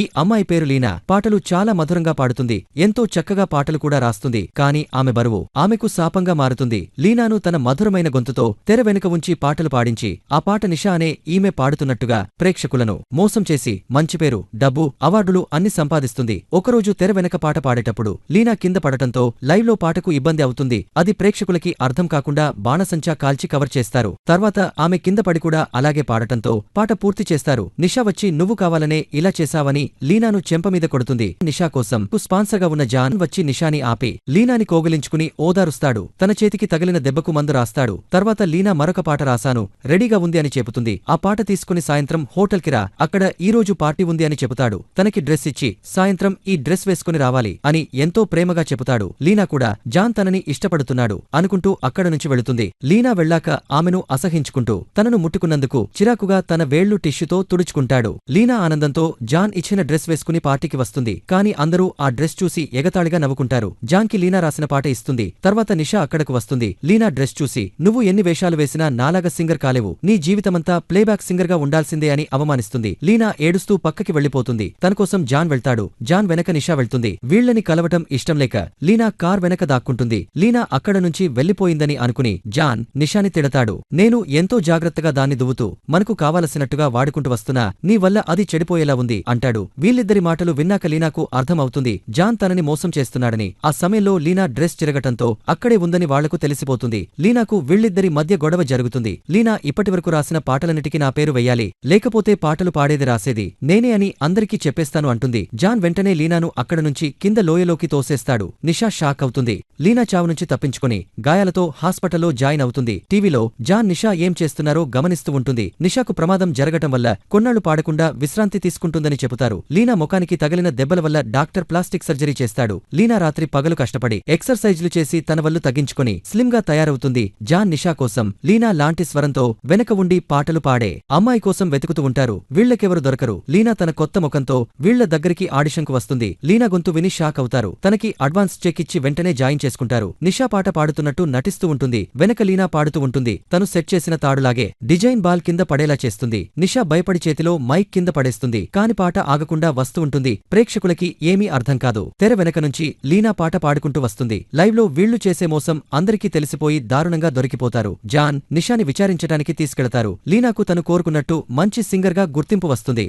ఈ అమ్మాయి పేరు లీనా. పాటలు చాలా మధురంగా పాడుతుంది. ఎంతో చక్కగా పాటలు కూడా రాస్తుంది. కాని ఆమె బరువు ఆమెకు శాపంగా మారుతుంది. లీనాను తన మధురమైన గొంతుతో తెర వెనుక ఉంచి పాటలు పాడించి ఆ పాట నిషా అనే ఈమె పాడుతున్నట్టుగా ప్రేక్షకులను మోసం చేసి మంచి పేరు డబ్బు అవార్డులు అన్ని సంపాదిస్తుంది. ఒకరోజు తెర వెనక పాట పాడేటప్పుడు లీనా కింద పడటంతో లైవ్లో పాటకు ఇబ్బంది అవుతుంది. అది ప్రేక్షకులకి అర్థం కాకుండా బాణసంచా కాల్చి కవర్ చేస్తారు. తర్వాత ఆమె కింద పడి కూడా అలాగే పాడటంతో పాట పూర్తి చేస్తారు. నిషా వచ్చి నువ్వు కావాలనే ఇలా చేశావని లీనాను చెంపమీద కొడుతుంది. నిషా కోసం స్పాన్సర్గా ఉన్న జాన్ వచ్చి నిషాని ఆపి లీనాని కోగిలించుకుని ఓదారుస్తాడు. తన చేతికి తగిలిన దెబ్బకు మందు రాస్తాడు. తర్వాత లీనా మరొక పాట రాశాను రెడీగా ఉంది అని చెబుతుంది. ఆ పాట తీసుకుని సాయంత్రం హోటల్కి రా అక్కడ ఈ రోజు పార్టీ ఉంది అని చెబుతాడు. తనకి డ్రెస్ ఇచ్చి సాయంత్రం ఈ డ్రెస్ వేసుకుని రావాలి అని ఎంతో ప్రేమగా చెబుతాడు. లీనా కూడా జాన్ తనని ఇష్టపడుతున్నాడు అనుకుంటూ అక్కడ నుంచి వెళుతుంది. లీనా వెళ్ళాక ఆమెను అసహించుకుంటూ తనను ముట్టుకున్నందుకు చిరాకుగా తన వేళ్ళు టిష్యూతో తుడుచుకుంటాడు. లీనా ఆనందంతో జాన్ ఇచ్చిన డ్రెస్ వేసుకుని పార్టీకి వస్తుంది. కాని అందరూ ఆ డ్రెస్ చూసి ఎగతాళిగా నవ్వుకుంటారు. జాన్కి లీనా రాసిన పాట ఇస్తుంది. తర్వాత నిషా అక్కడకు వస్తుంది. లీనా డ్రెస్ చూసి నువ్వు ఎన్ని వేషాలు వేసినా నాలాగా సింగర్ కాలేవు. నీ జీవితమంతా ప్లేబ్యాక్ సింగర్గా ఉండాల్సిందే అని అవమానిస్తుంది లీనా ఏడుస్తూ పక్కకి వెళ్ళిపోతుంది తనకోసం జాన్ వెళ్తాడు. జాన్ వెనక నిషా వెళ్తుంది. వీళ్ళని కలవటం ఇష్టం లేక లీనా కార్ వెనక దాక్కుంటుంది. లీనా అక్కడ నుంచి వెళ్ళిపోయిందని అనుకుని జాన్ నిషాని తిడతాడు. నేను ఎంతో జాగ్రత్తగా దాన్ని దువ్వుతూ మనకు కావలసినట్టుగా వాడుకుంటూ వస్తున్నా. నీ వల్ల అది చెడిపోయేలా ఉంది అంటాడు. వీళ్ళిద్దరి మాటలు విన్నాక లీనాకు అర్థమవుతుంది జాన్ తనని మోసం చేస్తున్నాడని. ఆ సమయంలో లీనా డ్రెస్ చిరగటంతో అక్కడే ఉందని వాళ్ళకు తెలిసిపోతుంది. లీనాకు వీళ్ళిద్దరి మధ్య గొడవ జరుగుతుంది. లీనా ఇప్పటివరకు రాసిన పాటలన్నిటికీ నా పేరు వెయ్యాలి. లేకపోతే పాటలు పాడేది రాసేది నేనే అని అందరికీ చెప్పేస్తాను అంటుంది. జాన్ వెంటనే లీనాను అక్కడ నుంచి కింద లోయలోకి తోసేస్తాడు. నిషా షాక్ అవుతుంది. లీనా చావు నుంచి తప్పించుకుని గాయాలతో హాస్పిటల్లో జాయిన్ అవుతుంది. టీవీలో జాన్ నిషా ఏం చేస్తున్నారో గమనిస్తూ ఉంటుంది. నిషాకు ప్రమాదం జరగటం వల్ల కొన్నాళ్ళు పాడకుండా విశ్రాంతి తీసుకుంటుందని చెబుతారు. లీనా ముఖానికి తగిలిన దెబ్బల వల్ల డాక్టర్ ప్లాస్టిక్ సర్జరీ చేస్తాడు. లీనా రాత్రి పగలు కష్టపడి ఎక్సర్సైజ్లు చేసి తన వల్లు తగ్గించుకుని స్లిమ్గా తయారవుతుంది జాన్ నిషా కోసం. లీనా లాంటి స్వరంతో వెనక ఉండి పాటలు పాడే అమ్మాయి కోసం వెతుకుతూ ఉంటారు. వీళ్ళకెవరు దొరకరు. లీనా తన కొత్త ముఖంతో వీళ్ళ దగ్గరికి ఆడిషన్కు వస్తుంది. లీనా గొంతు విని షాక్ అవుతారు. తనకి అడ్వాన్స్ చెక్ ఇచ్చి వెంటనే జాయిన్ చేసుకుంటారు. నిషా పాట పాడుతున్నట్టు నటిస్తూ ఉంటుంది. వెనక లీనా పాడుతూ ఉంటుంది. తను సెట్ చేసిన తాడులాగే డిజైన్ బాల్ కింద పడేలా చేస్తుంది. నిషా భయపడి చేతిలో మైక్ కింద పడేస్తుంది. కాని పాట ఆగకుండా వస్తూ ఉంటుంది. ప్రేక్షకులకి ఏమీ అర్థం కాదు. తెర వెనక నుంచి లీనా పాట పాడుకుంటూ వస్తుంది. లైవ్లో వీళ్ళు చేసే మోసం అందరికీ తెలిసిపోయి దారుణంగా దొరికిపోతారు. జాన్ నిషాని విచారించడానికి తీసుకెళతారు. లీనాకు తను కోరుకున్నట్టు మంచి సింగర్గా గుర్తింపు వస్తుంది.